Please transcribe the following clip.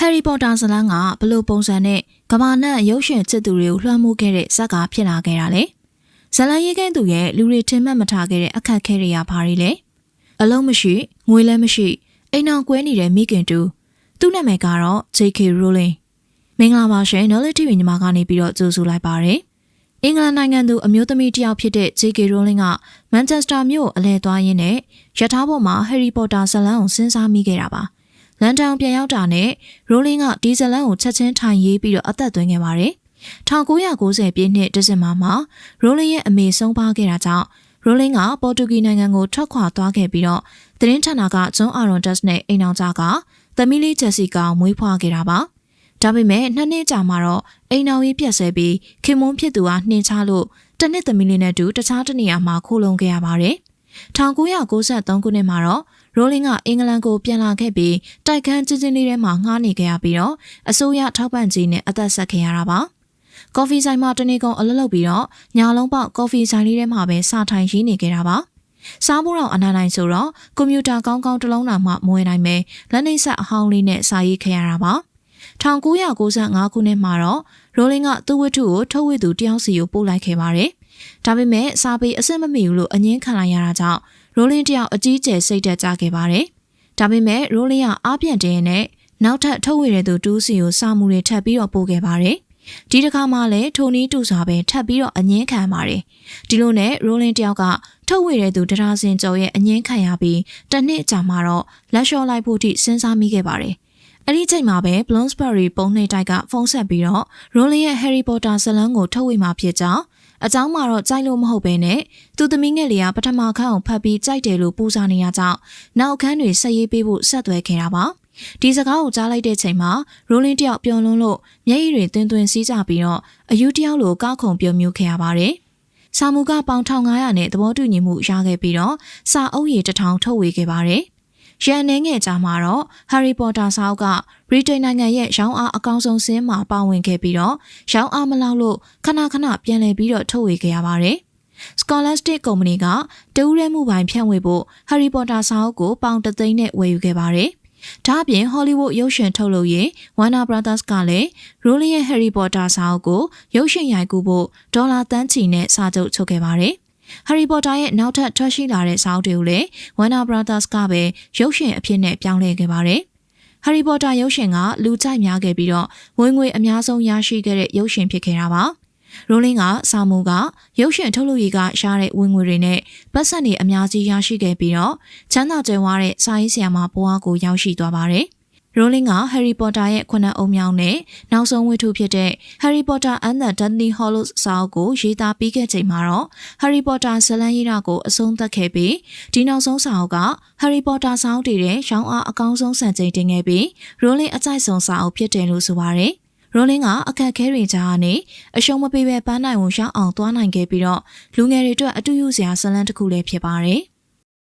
ဟယ်ရီပိုတာဇလန်းကဘလို့ပုံစံနဲ့ကဘာနဲ့ရုပ်ရှင်ချစ်သူတွေကိုလွှမ်းမိုးခဲ့တဲ့ဇက်ကာဖြစ်လာခဲ့တာလေဇလန်းရေးကဲသူရဲ့လူတွေထင်မှတ်မထားခဲ့တဲ့အခက်ခဲတွေကဘာတွေလဲအလုံးမရှိငွေလည်းမရှိအိမ်အောင်ကွဲနေတဲ့မိခင်တူသူ့နာမည်ကတော့ J.K. Rowling မင်္ဂလာပါရှင် Knowledge TV ညီမကနေပြီးတော့ကြိုဆိုလိုက်ပါရစေအင်္ဂလန်နိုင်ငံသူအမျိုးသမီးတစ်ယောက်ဖြစ်တဲ့ J.K. Rowling ကမန်ချက်စတာမြို့အလဲသွားရင်းနဲ့ရထားပေါ်မှာ Harry Potter ဇာတ်လမ်းကိုစဉ်းစားမိခဲ့တာပါ။ လန်တောင်ပြန်ရောက်တာနဲ့ရိုလင်းကဒီဇလန်ကိုချက်ချင်းထိုင်ရေးပြီးတော့အသက်သွင်းခဲ့ပါတယ်။1990ပြည့်နှစ်ဒီဇင်ဘာမှာရိုလင်းရဲ့အမေဆုံးပါခဲ့တာကြောင့်ရိုလင်းကပေါ်တူဂီနိုင်ငံကိုထွက်ခွာသွားခဲ့ပြီးတော့သတင်းဌာနကဂျွန်အာရွန်ဒက်စ်နဲ့အိမ်အောင်ကြားကသမီးလေးဂျက်စီကာမွေးဖွားခဲ့တာပါ။ဒါပေမဲ့နှစ်နှစ်ကြာမှာတော့အိမ်အောင်ရေးပြက်ဆဲပြီးခင်မွန်းဖြစ်သူကနှင်ချလို့တနစ်သမီးလေးနဲ့တူတခြားတနေရာမှာခိုးလုံခဲ့ရပါတယ်။1993ခုနှစ်မှာတော့ ရိုလင်းကအင်္ဂလန်ကိုပြန်လာခဲ့ပြီးတိုက်ခန်းချင်းချင်းလေးထဲမှာငှားနေခဲ့ရပြီးတော့အစိုးရထောက်ပံ့ကြေးနဲ့အသက်ဆက်ခဲ့ရတာပါ။ကော်ဖီဆိုင်မှာတနေ့ကုန်အလုပ်လုပ်ပြီးတော့ညာလုံးပေါက်ကော်ဖီဆိုင်လေးထဲမှာပဲစာထိုင်ရင်းနေခဲ့တာပါ။စားဖို့တော့အနာနိုင်ဆိုတော့ကွန်ပျူတာကောင်းကောင်းတစ်လုံးတောင်မှမဝင်နိုင်ပဲလက်နှိပ်ဆက်အဟောင်းလေးနဲ့စာရေးခဲ့ရတာပါ။1995ခုနှစ်မှာတော့ရိုလင်းကသူ့ဝတ္ထုကိုထုတ်ဝေသူတယောက်စီကိုပို့လိုက်ခဲ့ပါတယ်။ ဒါပေမဲ့စာပေအစစ်မမီဘူးလို့အငင်းခံလိုက်ရတာကြောင့်ရိုလင်းတယောက်အကြီးကျယ်စိတ်သက်ကြခဲ့ပါတယ်။ဒါပေမဲ့ရိုလင်းကအားပြန့်တဲ့နဲ့နောက်ထပ်ထုတ်ဝေတဲ့သူတူးစီကိုစာမှုတွေထပ်ပြီးတော့ပို့ခဲ့ပါတယ်။ဒီတစ်ခါမှလည်းထိုနီးတူစွာပဲထပ်ပြီးတော့အငင်းခံပါတယ်။ဒီလိုနဲ့ရိုလင်းတယောက်ကထုတ်ဝေတဲ့သူတရားစင်ကျော်ရဲ့အငင်းခံရပြီးတစ်နှစ်ကြာမှတော့လက်လျှော့လိုက်ဖို့ထိစဉ်းစားမိခဲ့ပါတယ်။အဲ့ဒီချိန်မှာပဲ Bloomsbury ပုံနှိပ်တိုက်ကဖုန်းဆက်ပြီးတော့ Rowling ရဲ့ Harry Potter ဇာတ်လမ်းကိုထုတ်ဝေမှာဖြစ်ကြောင်း အเจ้าမှာတော့ကြိုက်လို့မဟုတ်ပဲနဲ့သူသမီးငယ်လေးကပထမခန်းကိုဖတ်ပြီးကြိုက်တယ်လို့ပူဇော်နေရကြောင်းနောက်ခန်းတွေဆက်ရေးပေးဖို့ဆက်သွယ်ခဲ့တာပါဒီစကားကိုကြားလိုက်တဲ့ချိန်မှာရိုလင်းတယောက်ပျော်လွန်းလို့မျက်ရည်တွေတွင်တွင်စီးကြပြီးတော့အယူတယောက်လိုကောက်ခုံပြုံမြူခဲ့ရပါတယ်။စာမူကပေါင်1500နဲ့သဘောတူညီမှုရခဲ့ပြီးတော့စာအုပ်ရည်တစ်ထောင်ထုတ်ဝေခဲ့ပါတယ်။ ရန်နေငယ်ကြားမှာတော့ Harry Potter စာအုပ်ကဗြိတိန်နိုင်ငံရဲ့ရောင်းအားအကောင်းဆုံးစင်းမှာပါဝင်ခဲ့ပြီးတော့ရောင်းအားမလောက်လို့ခဏခဏပြန်လည်ပြီးတော့ထုတ်ဝေခဲ့ရပါတယ်။ Scholastic ကုမ္ပဏီကတူးရဲမှုပိုင်းဖြန့်ဝေဖို့ Harry Potter စာအုပ်ကိုပေါင်တသိန်းနဲ့ဝယ်ယူခဲ့ပါတယ်။ဒါ့အပြင် Hollywood ရုပ်ရှင်ထုတ်လုပ်ရေး Warner Brothers ကလည်း Rowling ရဲ့ Harry Potter စာအုပ်ကိုရုပ်ရှင်ရိုက်ကူးဖို့ဒေါ်လာတန်းချီနဲ့စာချုပ်ချုပ်ခဲ့ပါတယ်။ Harry Potter ရဲ့နောက်ထပ်ထွက်ရှိလာတဲ့စာအုပ်တွေကိုလည်း Warner Brothers ကပဲရုပ်ရှင်အဖြစ်နဲ့ပြောင်းလဲခဲ့ပါတယ်။ Harry Potter ရုပ်ရှင်ကလူကြိုက်များခဲ့ပြီးတော့ဝင်ငွေအများဆုံးရရှိခဲ့တဲ့ရုပ်ရှင်ဖြစ်ခဲ့တာပါ။ Rowling ကစာမူကရုပ်ရှင်ထုတ်လုပ်ရေးကရှားတဲ့ဝင်ငွေတွေနဲ့ပတ်စံတွေအများကြီးရရှိခဲ့ပြီးတော့ချမ်းသာကြွယ်ဝတဲ့စာရေးဆရာမဘဝကိုရောက်ရှိသွားပါတယ်။ ရိုလင်းက Harry Potter ရဲ့ခုနှစ်အုံမြောင်းနဲ့နောက်ဆုံးဝတ္ထုဖြစ်တဲ့ Harry Potter and the Deathly Hallows စာအုပ်ကိုရေးသားပြီးခဲ့ချိန်မှာတော့ Harry Potter ဇာတ်လမ်းရေးတာကိုအဆုံးသတ်ခဲ့ပြီးဒီနောက်ဆုံးစာအုပ်က Harry Potter စာအုပ်တွေရဲ့ရောင်းအားအကောင်းဆုံးစံချိန်တင်ခဲ့ပြီးရိုလင်းအကြိုက်ဆုံးစာအုပ်ဖြစ်တယ်လို့ဆိုပါတယ်။ရိုလင်းကအခက်ခဲတွေကြားကနေအရှုံးမပေးပဲပန်းနိုင်ဝန်ရှောင်းအောင်သွားနိုင်ခဲ့ပြီးတော့လူငယ်တွေအတွက်အတူယူစရာဇလန်းတစ်ခုလည်းဖြစ်ပါတယ်။